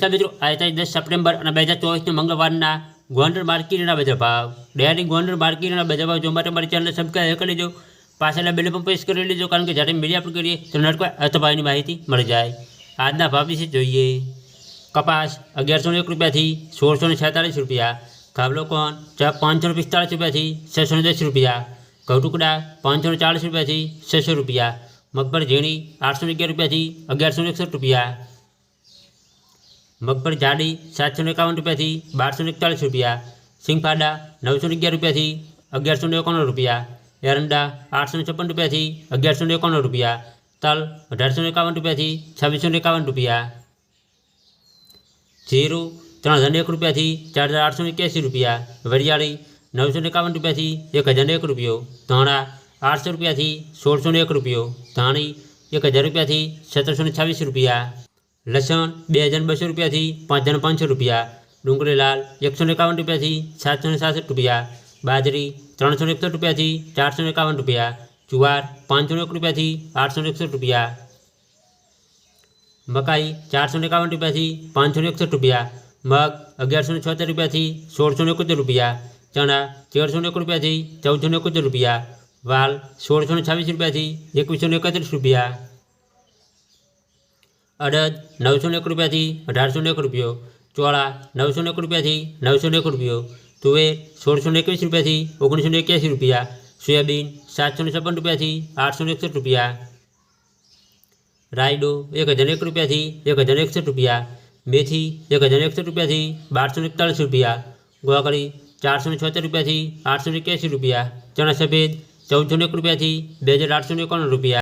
કેમ છો બધા આઈતા 10 સપ્ટેમ્બર અને 2024 ને મંગળવારના ગોંડલ બાર્કીનાના બજાર ભાવ ડેરી ગોંડલ બાર્કીનાના બજાર ભાવ જોમાટો બર્ચાને સબકા એક લઈજો પાછલા બિલ પર પેસ્ કરે લીજો કારણ કે જાટે મેડિયા પર કરીએ તો નરકો અઠવાણી માહીતી મરી જાય આજના ભાવ છે જોઈએ કપાસ 1101 રૂપિયા થી 1646 રૂપિયા ઘાવલો કોન 7545 રૂપિયા થી 695 રૂપિયા ઘોટુકડા 540 રૂપિયા થી 600 રૂપિયા મગપર જીણી 811 રૂપિયા થી 1161 રૂપિયા મગફળી જાડી સાતસો એકાવન રૂપિયાથી બારસો એકતાલીસ રૂપિયા સિંગફાડા નવસો અગિયાર રૂપિયાથી અગિયારસો એકાણું રૂપિયા એરંડા આઠસો છપ્પન રૂપિયાથી અગિયારસો એકાણું રૂપિયા તલ અઢારસો એકાવન રૂપિયાથી છવ્વીસો એકાવન રૂપિયા જીરું ત્રણ હજાર એક રૂપિયાથી ચાર હજાર આઠસો એક્યાસી રૂપિયા વરિયાળી નવસો એકાવન રૂપિયાથી એક હજાર એક રૂપિયો ધાણા આઠસો રૂપિયાથી સોળસો એક રૂપિયો ધાણી એક હજાર રૂપિયાથી સત્તરસો છવ્વીસ રૂપિયા लसन बे हज़ार बसो रुपया पाँच हज़ार पाँच सौ रुपया डूंगी लाल एक सौ एकवन रुपया सात सौ सासठ रुपया बाजरी तरह सौ एकसठ रुपया चार सौ एकवन रुपया चुआर पाँच सौ एक रुपया आठ सौ एकसठ रुपया मकाई चार सौ एकवन रुपया पाँच सौ एकसठ रुपया मग अगर सौ छहत्तर रुपया सोल सौ एकोत्तर रुपया चना तेरह सौ एक रुपया चौदह सौ एकोत्तर रुपया वाल सोल सौ छब्बीस रुपया एक सौ इकतीस रुपया अड़द नौ सौ एक रुपया थी अठार सौ एक रुपये चौड़ा नौ सौ एक रुपया थी नौ सौ एक रुपये तुवेर सोल सौ एक रुपया थी ओगनीस सौ एक रुपया सोयाबीन सात सौ छप्पन रुपया थी आठ सौ एकसठ रुपया रायडो एक हज़ार एक रुपया थी एक हज़ार एकसठ रुपया मेथी एक हज़ार एकसठ रुपया थी बारह सौ इकतालीस रुपया गोवाकड़ी चार सौ छहत्तर रुपया थी आठ सौ इक्यासी रुपया चना सफेद चौदह सौ एक रुपया थी बे हज़ार आठ सौ इक्यावन रुपया